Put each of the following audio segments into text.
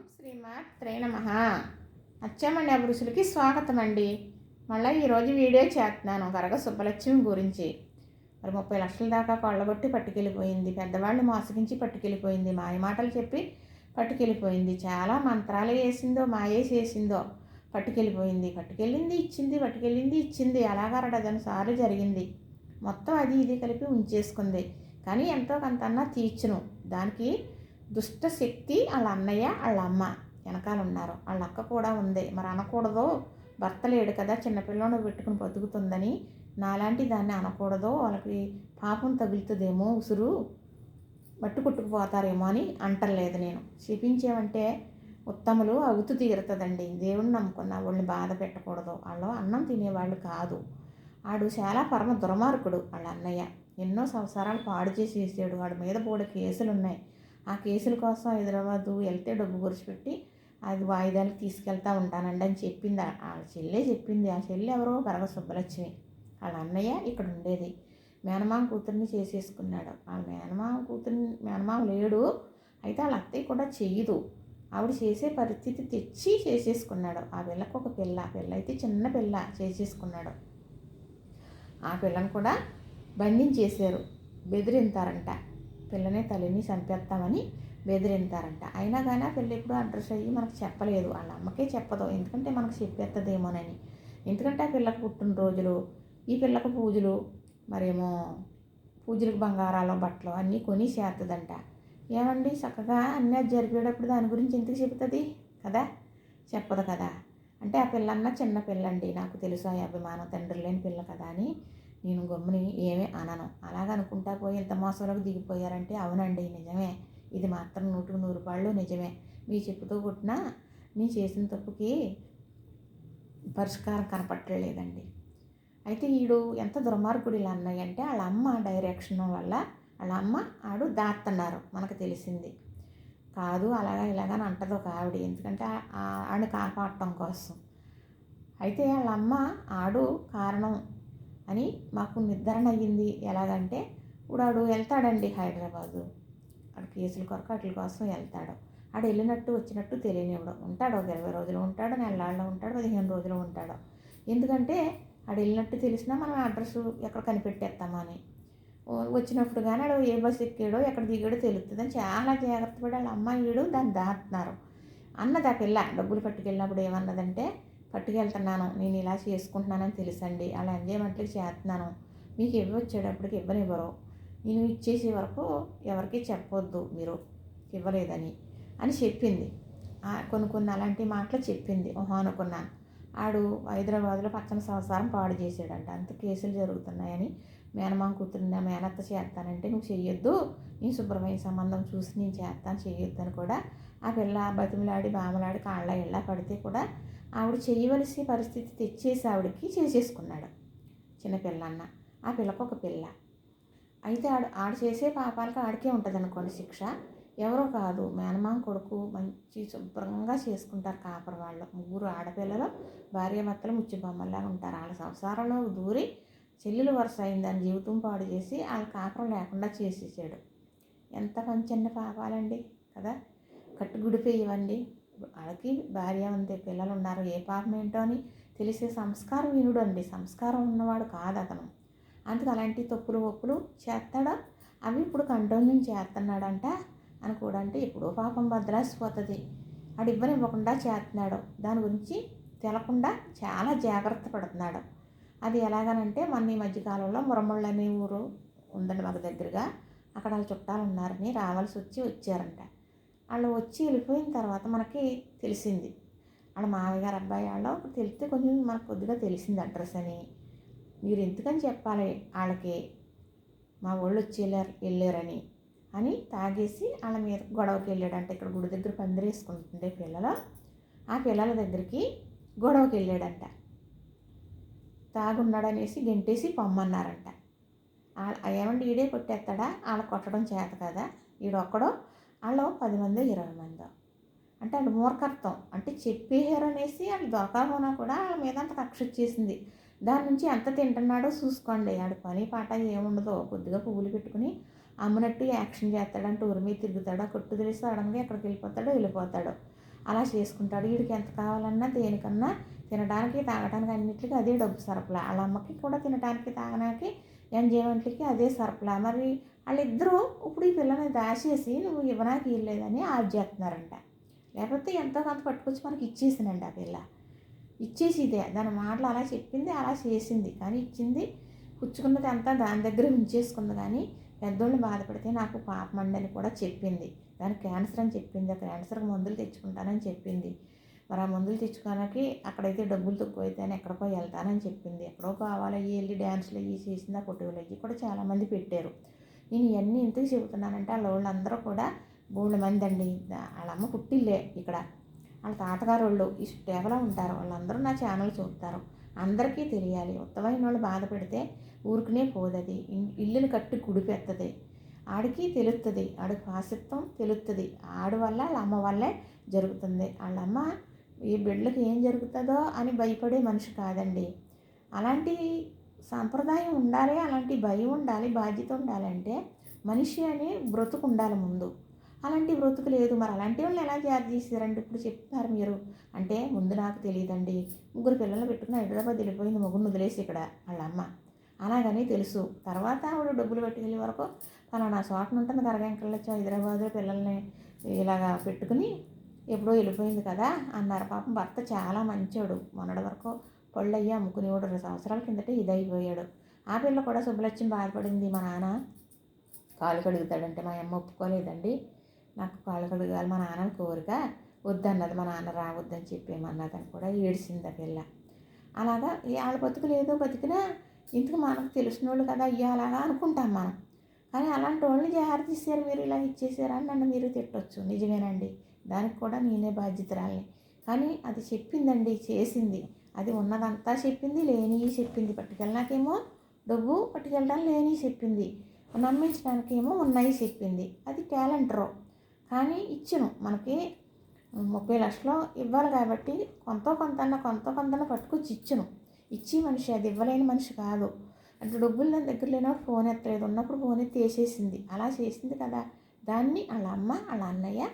ఓం శ్రీమాత్రే నమ. అచ్చమణి అభిరుచులకి స్వాగతం అండి మళ్ళీ ఈరోజు వీడియో చేస్తున్నాను. గరగ సుబ్బలక్ష్మి గురించి. మరి ముప్పై లక్షల దాకా కొళ్ళగొట్టి పట్టుకెళ్ళిపోయింది. పెద్దవాళ్ళు మోసగించి పట్టుకెళ్ళిపోయింది. మాయ మాటలు చెప్పి పట్టుకెళ్ళిపోయింది. చాలా మంత్రాలు వేసిందో మాయేసి వేసిందో పట్టుకెళ్ళిపోయింది. పట్టుకెళ్ళింది ఇచ్చింది పట్టుకెళ్ళింది ఇచ్చింది. అలాగా డజన్ సార్లు జరిగింది. మొత్తం అది ఇది కలిపి ఉంచేసుకుంది. కానీ ఎంతో కొంత అన్నా తీర్చును. దానికి దుష్ట శక్తి వాళ్ళ అన్నయ్య వాళ్ళ అమ్మ వెనకాల ఉన్నారు వాళ్ళ అక్క కూడా ఉంది. మరి అనకూడదు. భర్త లేడు కదా చిన్నపిల్లని పెట్టుకుని బతుకుతుందని నాలాంటి దాన్ని అనకూడదు. వాళ్ళకి పాపం తగులుతుందేమో ఉసురు. మట్టు కొట్టుకుపోతారేమో అని అంటలేదు నేను. శపించేమంటే ఉత్తములు అవుతూ తీరుతుందండి. దేవుణ్ణి నమ్ముకున్న వాళ్ళని బాధ పెట్టకూడదు. వాళ్ళు అన్నం తినేవాళ్ళు కాదు. ఆడు చాలా పరమ దుర్మార్గుడు. వాళ్ళ అన్నయ్య ఎన్నో సంవత్సరాలు పాడు చేసి వేసాడు వాడి మీద కూడా కేసులు ఉన్నాయి ఆ కేసుల కోసం హైదరాబాదు వెళ్తే డబ్బు గురిచిపెట్టి అది వాయిదాలకు తీసుకెళ్తా ఉంటానండి అని చెప్పింది. ఆ- చెల్లే చెల్లె చెప్పింది. ఆ చెల్లి ఎవరో గరగ సుబ్బలక్ష్మి. వాళ్ళ అన్నయ్య ఇక్కడ ఉండేది. మేనమామ కూతుర్ని చేసేసుకున్నాడు. వాళ్ళ మేనమామ కూతుర్ని మేనమామ లేడు. అయితే వాళ్ళ అత్తయ్య కూడా చెయ్యదు ఆవిడ చేసే పరిస్థితి తెచ్చి చేసేసుకున్నాడు. ఆ పిల్లకు ఒక పిల్ల. పిల్ల అయితే చిన్న పిల్ల చేసేసుకున్నాడు. ఆ పిల్లని కూడా బంధించేశారు. బెదిరింతారంట. పిల్లని తల్లిని చంపేస్తామని బెదిరింతారంట. అయినా కానీ ఆ పిల్ల ఎప్పుడు అడ్రస్ అయ్యి మనకు చెప్పలేదు. వాళ్ళ అమ్మకే చెప్పదు. ఎందుకంటే మనకు చెప్పేస్తుందేమోనని ఎందుకంటే ఆ పిల్లకి పుట్టినరోజులు ఈ పిల్లకు పూజలు మరేమో పూజలకు బంగారాలు బట్టలు అన్నీ కొని చేస్తుందంట ఏమండి? చక్కగా అన్నీ అది జరిపేటప్పుడు దాని గురించి ఎందుకు చెబుతుంది? కదా? చెప్పదు కదా. అంటే ఆ పిల్లన్న చిన్న పిల్లండి. నాకు తెలుసు ఆ అభిమానం. తండ్రి లేని పిల్ల కదా అని నేను గమ్ముని ఏమీ అనను. అలాగ అనుకుంటా పోయి ఇంత మోసంలోకి దిగిపోయారంటే అవునండి నిజమే. ఇది మాత్రం నూటికి నూరు పాళ్ళు నిజమే. మీ చెప్పుతో కొట్టినా నేను చేసిన తప్పుకి పరిష్కారం కనపట్టలేదండి. అయితే ఈడు ఎంత దుర్మార్గుడు ఇలా అన్నాయంటే వాళ్ళ అమ్మ డైరెక్షన్ వల్ల వాళ్ళ అమ్మ ఆడు దాత్తన్నారు మనకు తెలిసింది. కాదు అలాగా ఇలాగని అంటది ఒక ఆవిడ. ఎందుకంటే ఆ- ఆడిని కాపాడటం కోసం. అయితే వాళ్ళ అమ్మ ఆడు కారణం అని మాకు నిర్ధారణ అయ్యింది. ఎలాగంటే ఇప్పుడు ఆడు వెళ్తాడండి హైదరాబాదు. ఆడు కేసుల కొరకు వాటి కోసం వెళ్తాడు ఆడు వెళ్ళినట్టు వచ్చినట్టు తెలియనివ్వడం ఉంటాడు ఒక ఇరవై రోజులు ఉంటాడు నెలల్లో ఉంటాడు పదిహేను రోజులు ఉంటాడు. ఎందుకంటే ఆడు వెళ్ళినట్టు తెలిసినా మనం అడ్రస్ ఎక్కడ కనిపెట్టేస్తామని వచ్చినప్పుడు కానీ ఆడు ఏ బస్సు ఎక్కాడో ఎక్కడ దిగాడో తెలుస్తుంది అని చాలా జాగ్రత్త పడి వాళ్ళ అమ్మాయిడు దాన్ని దాటుతున్నారు. అన్నది ఆ పిల్ల డబ్బులు పట్టుకెళ్ళినప్పుడు ఏమన్నదంటే పట్టుకెళ్తున్నాను నేను ఇలా చేసుకుంటున్నానని తెలుసండి. అలా ఎంజాయ్మెంట్లకి చేస్తున్నాను. మీకు ఇవ్వ వచ్చేటప్పటికి ఇవ్వనివ్వరు నేను ఇచ్చేసే వరకు ఎవరికి చెప్పొద్దు మీరు. ఇవ్వలేదని అని చెప్పింది. కొన్ని కొన్ని అలాంటి మాటలు చెప్పింది. ఓహో అనుకున్నాను. ఆడు హైదరాబాద్లో పచ్చని సంవత్సరం పాడు చేసాడంట అంత కేసులు జరుగుతున్నాయని మేనమామ కూతురుని నా మేనత్త చేస్తానంటే నువ్వు చెయ్యొద్దు. నేను శుభ్రమైన సంబంధం చూసి నేను చేస్తాను చెయ్యొద్దు అని కూడా ఆ పిల్ల బతిమలాడి బామలాడి కాళ్ళ ఇళ్ళ పడితే కూడా ఆవిడ చేయవలసిన పరిస్థితి తెచ్చేసి ఆవిడకి చేసేసుకున్నాడు. చిన్నపిల్లన్న ఆ పిల్లకు ఒక పిల్ల. అయితే ఆడు ఆడు చేసే పాపాలకు ఆడికే ఉంటుంది అనుకోండి శిక్ష. ఎవరో కాదు మేనమామ కొడుకు మంచి శుభ్రంగా చేసుకుంటారు కాపర వాళ్ళు. ముగ్గురు ఆడపిల్లలు భార్యాభర్తలు ముచ్చి బొమ్మల్లాగా ఉంటారు. వాళ్ళ సంసారంలో దూరి చెల్లెలు వరుస అయిందని జీవితం పాడు చేసి వాళ్ళ కాపురం లేకుండా చేసేసాడు. ఎంత పంచన్న పాపాలండి కదా? కట్టుగుడిపోయేవండి. వాళ్ళకి భార్య ఉంది పిల్లలు ఉన్నారు ఏ పాపం ఏంటో అని తెలిసే సంస్కారం వినుడు అండి సంస్కారం ఉన్నవాడు కాదు అతను. అందుకు అలాంటి తప్పులు ఒప్పులు చేస్తాడా? అవి ఇప్పుడు కంటిన్యూ చేస్తున్నాడంట అని కూడా అంటే ఎప్పుడో పాపం భద్రాసిపోతుంది వాడు ఇవ్వనివ్వకుండా చేస్తున్నాడు. దాని గురించి తెలకుండా చాలా జాగ్రత్త పడుతున్నాడు. అది ఎలాగనంటే మన ఈ మధ్యకాలంలో మురమళ్ళు అనే ఊరు ఉందండి మాకు దగ్గరగా. అక్కడ వాళ్ళ చుట్టాలు ఉన్నారని రావాల్సి వచ్చి వచ్చారంట. వాళ్ళు వచ్చి వెళ్ళిపోయిన తర్వాత మనకి తెలిసింది. వాళ్ళ మామయ్య గారు అబ్బాయి వాళ్ళు తెలిస్తే కొంచెం మనకు కొద్దిగా తెలిసింది అడ్రస్ అని. మీరు ఎందుకని చెప్పాలి వాళ్ళకి? మా వాళ్ళు వచ్చి వెళ్ళారు వెళ్ళారని. అని తాగేసి వాళ్ళ మీద గొడవకి వెళ్ళాడంట. ఇక్కడ గుడి దగ్గర పందిరేసుకుంటుండే పిల్లలు. ఆ పిల్లల దగ్గరికి గొడవకి వెళ్ళాడంట. తాగున్నాడనేసి గెంటేసి పొమ్మన్నారంట. ఆ- ఏమండి ఈడే కొట్టేస్తాడా? వాళ్ళ కొట్టడం చేత కదా? ఈడొక్కడో వాళ్ళు పది మంది ఇరవై మంది. అంటే వాళ్ళు మూర్ఖత్వం. అంటే చెప్పేశారు అనేసి వాళ్ళు దొరకకపోయినా కూడా వాళ్ళ మీద అంత కక్ష వచ్చేసింది. దాని నుంచి ఎంత తింటున్నాడో చూసుకోండి. ఆడు పని పాట ఏముండదో కొద్దిగా పువ్వులు పెట్టుకుని అమ్మనట్టు యాక్షన్ చేస్తాడంటే ఊరి మీద తిరుగుతాడు. ఆ కొట్టు తెలిసి సడన్గా ఎక్కడికి వెళ్ళిపోతాడో వెళ్ళిపోతాడు. అలా చేసుకుంటాడు. వీడికి ఎంత కావాలన్నా దేనికన్నా తినడానికి తాగడానికి అన్నిటికీ అదే డబ్బు సరఫలా వాళ్ళ అమ్మకి కూడా తినడానికి తాగడానికి ఎంజాయ్మెంట్లకి అదే సరఫలా మరి వాళ్ళిద్దరూ ఇప్పుడు ఈ పిల్లని దాచేసి నువ్వు ఇవ్వడానికి ఇవ్వలేదని ఆడ్ చేస్తున్నారంట. లేకపోతే ఎంతో కొంత పట్టుకొచ్చి మనకి ఇచ్చేసిందండి ఆ పిల్ల. ఇచ్చేసి ఇదే. దాని మాటలు అలా చెప్పింది అలా చేసింది. కానీ ఇచ్చింది పుచ్చుకున్నది అంతా దాని దగ్గర ఉంచేసుకుంది. కానీ పెద్దోళ్ళు బాధపడితే నాకు పాపమండని కూడా చెప్పింది. దానికి క్యాన్సర్ అని చెప్పింది. ఆ క్యాన్సర్కి మందులు తెచ్చుకుంటానని చెప్పింది. మరి ఆ మందులు తెచ్చుకోవడానికి అక్కడైతే డబ్బులు తక్కువ అయితే అని ఎక్కడికో వెళ్తానని చెప్పింది. ఎక్కడో కావాలి వెళ్ళి డ్యాన్స్లు అయ్యి చేసింది ఆ కొట్టుకులు అయ్యి కూడా చాలామంది పెట్టారు. నేను ఇవన్నీ ఎందుకు చెబుతున్నానంటే వాళ్ళ వాళ్ళందరూ కూడా మూడు మంది అండి. వాళ్ళ అమ్మ పుట్టిల్లే ఇక్కడ. వాళ్ళ తాతగారు వాళ్ళు ఈ టేబలో ఉంటారు. వాళ్ళందరూ నా ఛానల్ చూస్తారు అందరికీ తెలియాలి. ఉత్తమైన వాళ్ళు బాధ పెడితే ఊరికనే పోదది. ఇల్లుని కట్టి గుడిపెత్తది ఆడికి తెలుస్తుంది ఆడికి పాసిత్వం తెలుస్తుంది ఆడి వల్ల వాళ్ళ అమ్మ వల్లే జరుగుతుంది. వాళ్ళ అమ్మ ఈ బిడ్డలకు ఏం జరుగుతుందో అని భయపడే మనిషి కాదండి. అలాంటి సాంప్రదాయం ఉండాలి అలాంటి భయం ఉండాలి బాధ్యత ఉండాలంటే మనిషి అని బ్రతుకు ఉండాలి ముందు. అలాంటి బ్రతుకు లేదు. మరి అలాంటి వాళ్ళు ఎలా తయారు చేశారండి ఇప్పుడు చెప్తున్నారు మీరు. అంటే ముందు నాకు తెలియదండి. ముగ్గురు పిల్లలు పెట్టుకుని హైదరాబాద్ వెళ్ళిపోయింది. ముగ్గురు వదిలేసి ఇక్కడ వాళ్ళ అమ్మ. అలాగని తెలుసు. తర్వాత ఆవిడ డబ్బులు పెట్టుకెళ్ళే వరకు ఫలానా చోటన ఉంటుంది కరగంకల్లో హైదరాబాద్లో పిల్లల్ని ఇలాగా పెట్టుకుని ఎప్పుడో వెళ్ళిపోయింది కదా అన్నారు. పాపం భర్త చాలా మంచోడు. మొన్నటి వరకు పళ్ళయ్య అయ్యి అమ్ముకునేవాడు రెండు సంవత్సరాల కిందటే ఇదైపోయాడు. ఆ పిల్ల కూడా శుభలక్ష్యం బాధపడింది. మా నాన్న కాలు కడుగుతాడంటే మా అమ్మ ఒప్పుకోలేదండి. నాకు కాలు కడగాలి. మా నాన్న కోరిక వద్దన్నది. మా నాన్న రావద్దని చెప్పేమన్నదని కూడా ఏడిసింది ఆ పిల్ల. అలాగా వాళ్ళ బతుకులు ఏదో బతికినా ఇంటికి మనకు తెలిసిన వాళ్ళు కదా అయ్యా అలాగా అనుకుంటాం మనం. కానీ అలాంటి వాళ్ళని జాగ్రత్త తీసారు మీరు ఇలా ఇచ్చేసారని నన్ను మీరు తిట్టొచ్చు. నిజమేనండి. దానికి కూడా నేనే బాధ్యతరాలని కానీ అది చెప్పిందండి చేసింది. అది ఉన్నదంతా చెప్పింది లేని చెప్పింది. పట్టుకెళ్ళినాకేమో డబ్బు పట్టుకెళ్ళడం లేని చెప్పింది. నమ్మించడానికి ఏమో ఉన్నాయి చెప్పింది. అది క్యాలెండరు. కానీ ఇచ్చును. మనకి ముప్పై లక్షలు ఇవ్వాలి కాబట్టి కొంత కొంత కొంత కొంత పట్టుకొచ్చి ఇచ్చును. ఇచ్చి మనిషి అది ఇవ్వలేని మనిషి కాదు. అంటే డబ్బులు నా దగ్గర లేనప్పుడు ఫోన్ ఎత్తలేదు. ఉన్నప్పుడు ఫోన్ ఎత్తి వేసేసింది. అలా చేసింది కదా. దాన్ని వాళ్ళ అమ్మ వాళ్ళ అన్నయ్య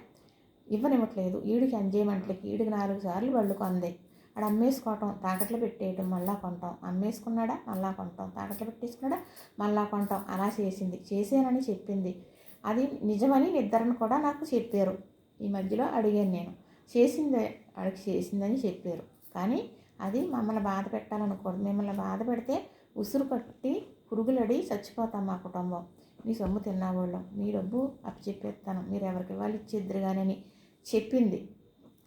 ఇవ్వనివ్వట్లేదు. ఈడికి ఎంజాయ్మెంట్లకి ఈడికి నాలుగు సార్లు వాళ్ళు కొంది. అక్కడ అమ్మేసుకోవటం తాకట్లు పెట్టేయటం మళ్ళా కొంటాం. అమ్మేసుకున్నాడా? మళ్ళా కొంటాం. తాకట్లు పెట్టేసుకున్నాడా? మళ్ళా కొంటాం. అలా చేసింది. చేసానని చెప్పింది. అది నిజమని నిద్రను కూడా నాకు చెప్పారు. ఈ మధ్యలో అడిగాను నేను. చేసిందే అడిగి చేసిందని చెప్పారు. కానీ అది మమ్మల్ని బాధ పెట్టాలనుకోడు మిమ్మల్ని బాధ పెడితే ఉసురు పట్టి పురుగులడి చచ్చిపోతాం మా కుటుంబం. మీ సొమ్ము తిన్నావాళ్ళం మీ డబ్బు చెప్పేస్తాను. మీరు ఎవరికి ఇవ్వాలి? ఇచ్చేద్దరు కానీ చెప్పింది.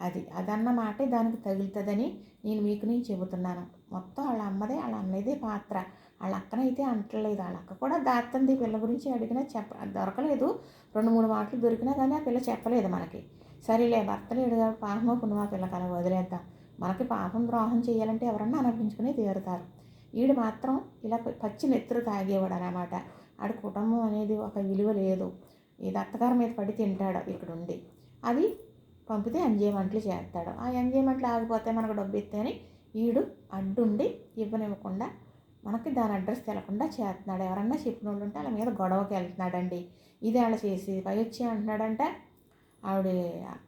అది అదన్నమాటే దానికి తగులుతుందని నేను మీకు నేను చెబుతున్నాను. మొత్తం వాళ్ళ అమ్మదే వాళ్ళ అన్నదే పాత్ర. వాళ్ళ అక్కనైతే అంటలేదు. వాళ్ళ అక్క కూడా దాత్తంది. పిల్ల గురించి అడిగినా చెప్ప దొరకలేదు. రెండు మూడు మాటలు దొరికినా కానీ ఆ పిల్ల చెప్పలేదు మనకి. సరేలే భర్త లేడు పాపమో పుణ్యమా పిల్ల కల వదిలేద్దాం. మనకి పాపం ద్రోహం చేయాలంటే ఎవరన్నా అనిపించుకుని తీరుతారు. ఈడు మాత్రం ఇలా పచ్చి నెత్తురు తాగేవాడు అనమాట ఆడి కుటుంబం అనేది ఒక విలువ లేదు. ఈ దత్తగారి మీద పడి తింటాడు ఇక్కడ ఉండి అది పంపితే ఎంజాయ్మెంట్లు చేస్తాడు. ఆ ఎంజాయ్మెంట్లు ఆగిపోతే మనకు డబ్బు ఇస్తేనే ఈడు అడ్డుండి ఇవ్వనివ్వకుండా మనకి దాని అడ్రస్ తెలకుండా చేస్తున్నాడు ఎవరన్నా చెప్పిన వాళ్ళు ఉంటే వాళ్ళ మీద గొడవకి వెళ్తున్నాడండి. ఇది వాళ్ళ చేసి పై వచ్చి అంటున్నాడంటే ఆవిడ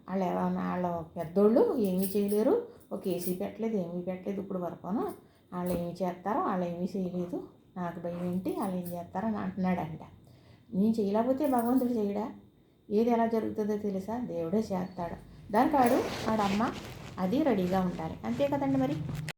వాళ్ళు ఎవరన్నా వాళ్ళ పెద్దోళ్ళు ఏమీ చేయలేరు. ఒక ఏసీ పెట్టలేదు ఏమీ పెట్టలేదు ఇప్పుడు వరకును. వాళ్ళు ఏమి చేస్తారో వాళ్ళు ఏమీ చేయలేదు. నాకు భయం ఏంటి? వాళ్ళు ఏం చేస్తారని అంటున్నాడంట. నేను చేయలేకపోతే భగవంతుడు చేయడా? ఏది ఎలా జరుగుతుందో తెలుసా? దేవుడే చేస్తాడు. దానికి వాడు వాడమ్మ అది రెడీగా ఉండాలి అంతే కదండి మరి?